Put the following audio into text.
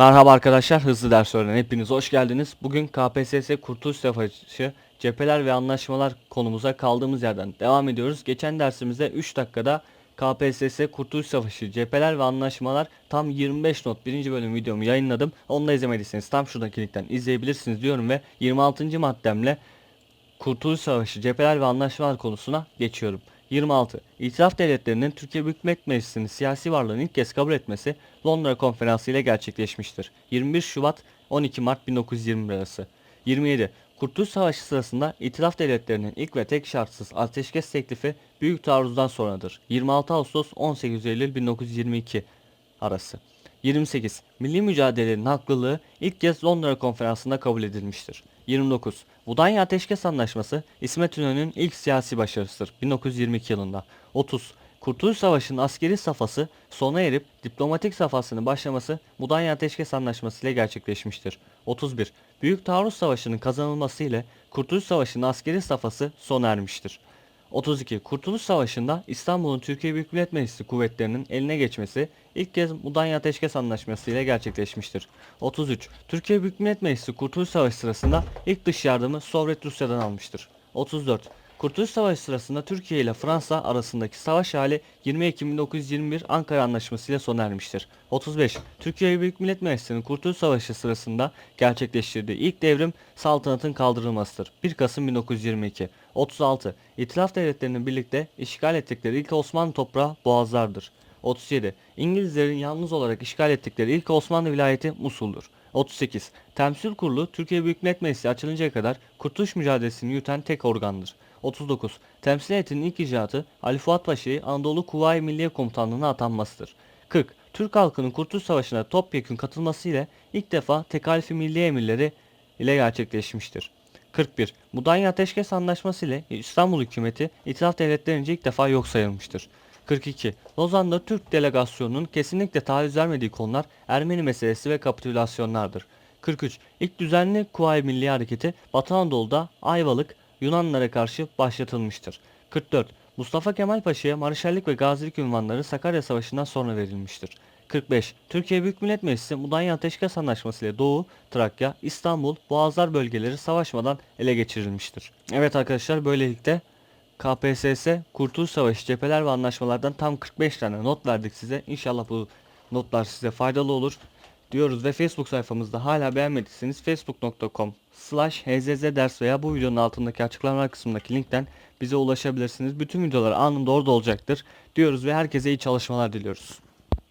Merhaba arkadaşlar, hızlı ders öğrenen hepiniz hoş geldiniz. Bugün KPSS Kurtuluş Savaşı Cepheler ve Anlaşmalar konumuza kaldığımız yerden devam ediyoruz. Geçen dersimizde 3 dakikada KPSS Kurtuluş Savaşı Cepheler ve Anlaşmalar tam 25 not 1. bölüm videomu yayınladım. Onu da izlemediyseniz tam şuradaki linkten izleyebilirsiniz diyorum ve 26. maddemle Kurtuluş Savaşı Cepheler ve Anlaşmalar konusuna geçiyorum. 26. İtiraf devletlerinin Türkiye Büyük Millet Meclisi'nin siyasi varlığını ilk kez kabul etmesi Londra Konferansı ile gerçekleşmiştir. 21 Şubat 12 Mart 1920 arası. 27. Kurtuluş Savaşı sırasında İtilaf devletlerinin ilk ve tek şartsız ateşkes teklifi büyük taarruzdan sonradır. 26 Ağustos 18 Eylül 1922 arası. 28. Milli mücadelenin haklılığı ilk kez Londra Konferansı'nda kabul edilmiştir. 29. Mudanya Ateşkes Anlaşması İsmet İnönü'nün ilk siyasi başarısıdır 1922 yılında. 30. Kurtuluş Savaşı'nın askeri safhası sona erip diplomatik safhasının başlaması Mudanya Ateşkes Anlaşması ile gerçekleşmiştir. 31. Büyük Taarruz Savaşı'nın kazanılması ile Kurtuluş Savaşı'nın askeri safhası sona ermiştir. 32. Kurtuluş Savaşı'nda İstanbul'un Türkiye Büyük Millet Meclisi kuvvetlerinin eline geçmesi ilk kez Mudanya Ateşkes Anlaşması ile gerçekleşmiştir. 33. Türkiye Büyük Millet Meclisi Kurtuluş Savaşı sırasında ilk dış yardımı Sovyet Rusya'dan almıştır. 34. Kurtuluş Savaşı sırasında Türkiye ile Fransa arasındaki savaş hali 20 Ekim 1921 Ankara Anlaşması ile sona ermiştir. 35. Türkiye Büyük Millet Meclisi'nin Kurtuluş Savaşı sırasında gerçekleştirdiği ilk devrim saltanatın kaldırılmasıdır. 1 Kasım 1922. 36. İtilaf devletlerinin birlikte işgal ettikleri ilk Osmanlı toprağı Boğazlardır. 37. İngilizlerin yalnız olarak işgal ettikleri ilk Osmanlı vilayeti Musul'dur. 38. Temsil Kurulu Türkiye Büyük Millet Meclisi açılıncaya kadar kurtuluş mücadelesini yürüten tek organdır. 39. Temsil heyetinin ilk icraatı Ali Fuat Paşa'yı Anadolu Kuvayi Milliye Komutanlığı'na atanmasıdır. 40. Türk halkının Kurtuluş Savaşı'na topyekün katılması ile ilk defa tekalifi milli emirleri ile gerçekleşmiştir. 41. Mudanya Ateşkes Anlaşması ile İstanbul hükümeti itilaf devletlerince ilk defa yok sayılmıştır. 42. Lozan'da Türk delegasyonunun kesinlikle taviz vermediği konular Ermeni meselesi ve kapitülasyonlardır. 43. İlk düzenli Kuvayi Milli Hareketi Batı Anadolu'da Ayvalık Yunanlara karşı başlatılmıştır. 44. Mustafa Kemal Paşa'ya Marşallik ve Gazilik ünvanları Sakarya Savaşı'ndan sonra verilmiştir. 45. Türkiye Büyük Millet Meclisi Mudanya Ateşkes Anlaşması ile Doğu, Trakya, İstanbul, Boğazlar bölgeleri savaşmadan ele geçirilmiştir. Evet arkadaşlar böylelikle KPSS, Kurtuluş Savaşı, cepheler ve anlaşmalardan tam 45 tane not verdik size. İnşallah bu notlar size faydalı olur diyoruz ve Facebook sayfamızda hala beğenmediyseniz facebook.com slash ders veya bu videonun altındaki açıklamalar kısmındaki linkten bize ulaşabilirsiniz. Bütün videolar anında orada olacaktır diyoruz ve herkese iyi çalışmalar diliyoruz.